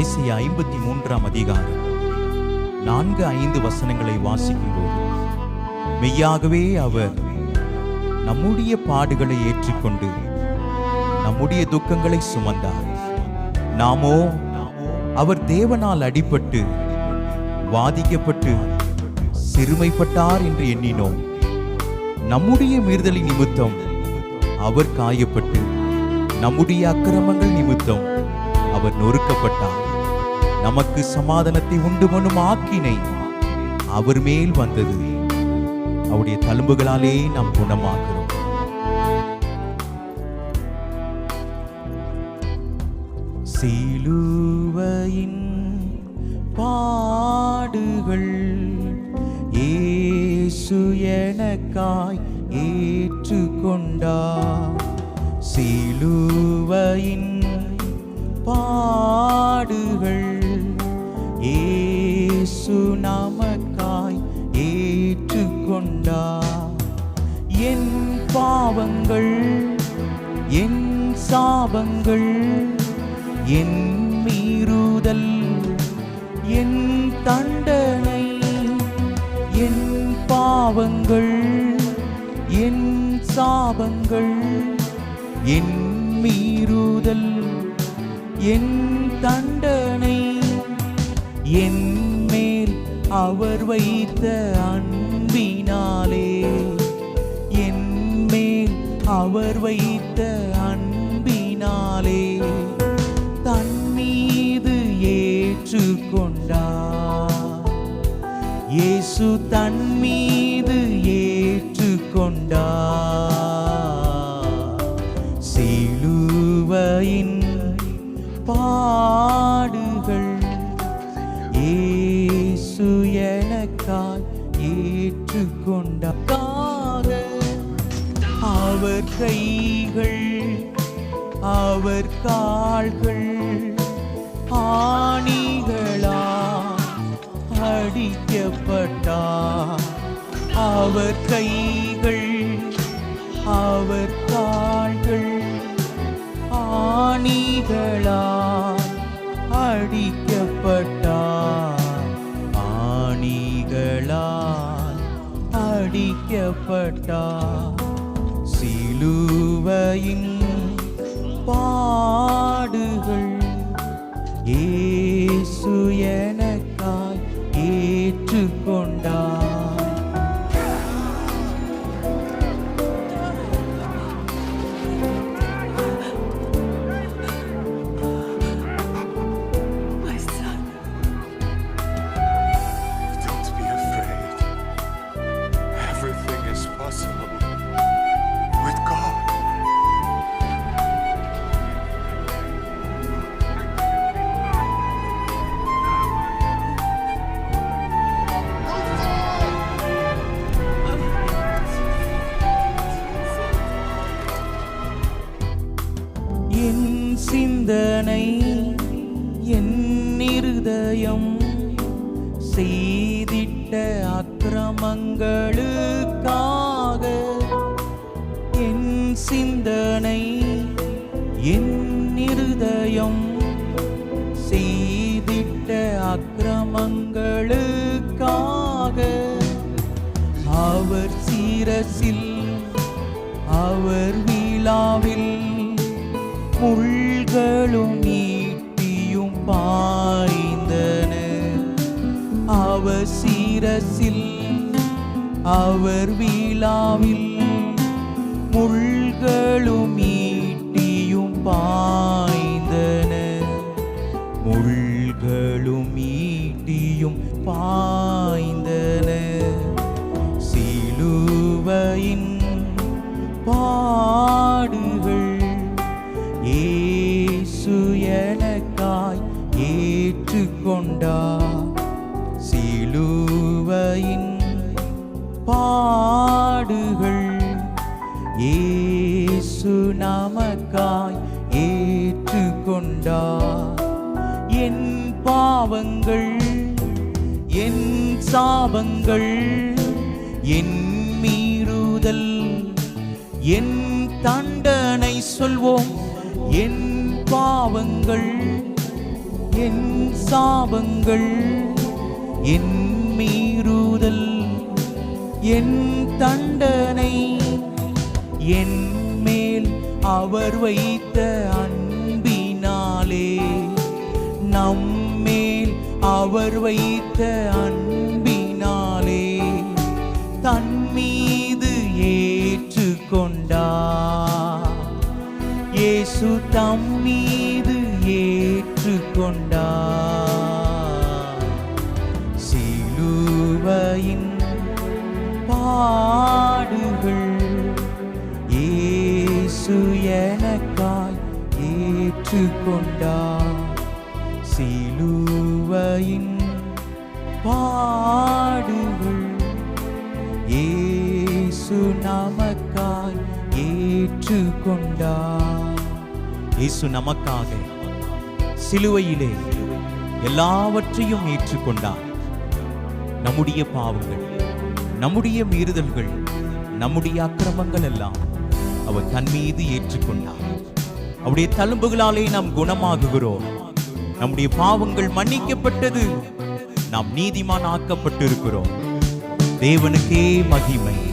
Asia ஐம்பத்தி மூன்றாம் அதிகாரம். நான்கு ஐந்து வசனங்களை வாசிக்கும் போது மெய்யாகவே அவர் நம்முடைய பாடுகளை ஏற்றுக்கொண்டு நம்முடைய துக்கங்களை சுமந்தார். நாமோ அவர் தேவனால் அடிபட்டு வாதிக்கப்பட்டு சிறுமைப்பட்டார் என்று எண்ணினோம். நம்முடைய மீறுதலின் நிமித்தம் அவர் காயப்பட்டு நம்முடைய அக்கிரமங்கள் நிமித்தம் அவர் நொறுக்கப்பட்டார். நமக்கு சமாதானத்தை உண்டு பண்ணும் ஆக்கினை அவர் மேல் வந்தது. அவருடைய தழும்புகளாலே நாம் குணமாகிறோம். சிலுவையின் பாடுகள் ஏசு எனக்காய் ஏற்றுக்கொண்டா சிலுவையின் பாடுகள் சாபங்கள் என் மீறுதல் என் தண்டனை என் பாவங்கள் என் சாபங்கள் என் மீறுதல் என் தண்டனை என் மேல் அவர் வைத்த அன்பினாலே என் மேல் அவர் வைத்த ஏற்றுக்கொண்டார் இயேசு தன் மீது ஏற்றுக்கொண்டார் சிலுவையின் பாடுகள் இயேசு எனக்காய் ஏற்றுக்கொண்டார் அவர் கைகள் அவர் கால்கள் ஆணி அடிக்கப்பட்டார் அவர் கைகள் அவர் கால்கள் ஆணிகளால் அடிக்கப்பட்டார் ஆணிகளால் அடிக்கப்பட்டார் சிலுவையின் பாடுகள் ஏ அக்கிரமங்களுக்காக என் சிந்தனை என் இருதயம் செய்திட்ட அக்கிரமங்களுக்காக அவர் சீரசில் அவர் விழாவில் முள்களும் நீட்டியும் பாய்ந்தன. அவர் சீரசில் அவர் வீழாவில் முள்களும் ஈட்டியும் பாய்ந்தன. முள்களும் ஈட்டியும் பாய்ந்தன. சிலுவையின் பாடுகள் ஏசு எனக்காய் ஏற்றுக்கொண்டார். பாடுகள். ஏசு நமக்காய் ஏற்றுக்கொண்டா என் பாவங்கள் என் சாபங்கள் என் மீறுதல் என் தண்டனை சொல்வோம். என் பாவங்கள் என் சாபங்கள் என் என் தண்டனை என் மேல் அவர் வைத்த அன்பினாலே நம்மேல் அவர் வைத்த அன்பினாலே தன் மீது ஏற்றுக்கொண்டார் இயேசு தம் மீது ஏற்றுக்கொண்டார் சிலுவையின் பாடுகள். இயேசு எனக்காய் ஏற்றுக்கொண்டார். சிலுவையின் பாடுகள். இயேசு நமக்காய் ஏற்றுக்கொண்டார். இயேசு நமக்காக சிலுவையிலே எல்லாவற்றையும் ஏற்றுக்கொண்டார். நம்முடைய பாவங்கள் நம்முடைய மீறுதல்கள் நம்முடைய அக்கிரமங்கள் எல்லாம் அவர் தன் மீது ஏற்றுக்கொண்டார். அவருடைய தழும்புகளாலே நாம் குணமாகுகிறோம். நம்முடைய பாவங்கள் மன்னிக்கப்பட்டது. நாம் நீதிமான் ஆக்கப்பட்டிருக்கிறோம் தேவனுக்கே மகிமை.